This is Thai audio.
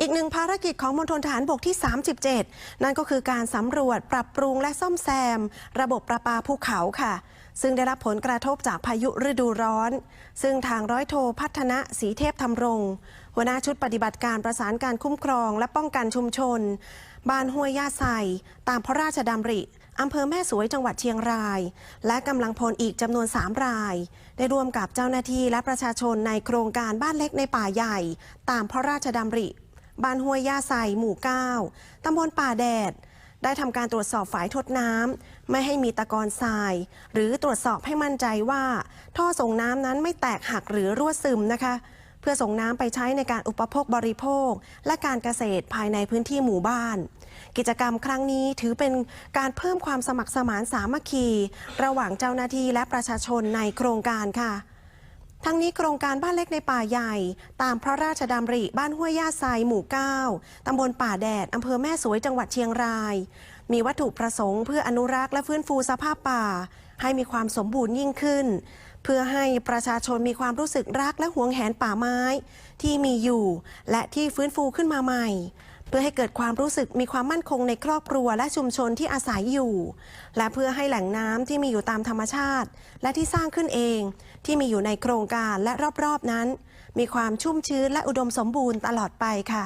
อีกหนึ่งภารกิจของมณฑลทหารบกที่ 37 นั่นก็คือการสำรวจปรับปรุงและซ่อมแซม ระบบประปาภูเขาค่ะ ซึ่งได้รับผลกระทบจากพายุฤดูร้อน ซึ่งทางร้อยโทพัฒนะสีเทพธรรมรงหัวหน้าชุดปฏิบัติการประสานการคุ้มครอง และป้องกันชุมชน บ้านห้วยยาไซตามพระราชดำริอำเภอแม่สวยจังหวัดเชียงราย และกำลังพลอีกจำนวน 3 ราย ได้ร่วมกับเจ้าหน้าที่และประชาชนในโครงการบ้านเล็กในป่าใหญ่ ตามพระราชดำริ บ้านห้วยย่าไซหมู่ 9 ตำบลป่าแดด ได้ทำการตรวจสอบฝายทดน้ำไม่ให้มีตะกอนทราย หรือตรวจสอบให้มั่นใจว่า ท่อส่งน้ำนั้นไม่แตกหักหรือรั่วซึมนะคะ เพื่อส่งน้ำไปใช้ในการอุปโภคบริโภค และการเกษตรภายในพื้นที่หมู่บ้าน กิจกรรมครั้งนี้ถือเป็นการเพิ่มความสมัครสมานสามัคคี ระหว่างเจ้าหน้าที่และประชาชนในโครงการค่ะ ทั้งนี้โครงการบ้านเล็กในป่าใหญ่ ตามพระราชดำริบ้านห้วยย่าไซหมู่ 9 ตำบลป่าแดด อำเภอแม่สวยจังหวัดเชียงราย มีวัตถุประสงค์เพื่ออนุรักษ์และฟื้นฟูสภาพป่า ให้มีความสมบูรณ์ยิ่งขึ้น เพื่อให้ประชาชนมีความรู้สึกรักและหวงแหนป่าไม้ ที่มีอยู่ และที่ฟื้นฟูขึ้นมาใหม่ เพื่อให้เกิดความรู้สึกมีความมั่นคงในครอบครัวและชุมชนที่อาศัยอยู่ และเพื่อให้แหล่งน้ำที่มีอยู่ตามธรรมชาติ และที่สร้างขึ้นเอง ที่มีอยู่ในโครงการและรอบๆนั้น มีความชุ่มชื้นและอุดมสมบูรณ์ตลอดไปค่ะ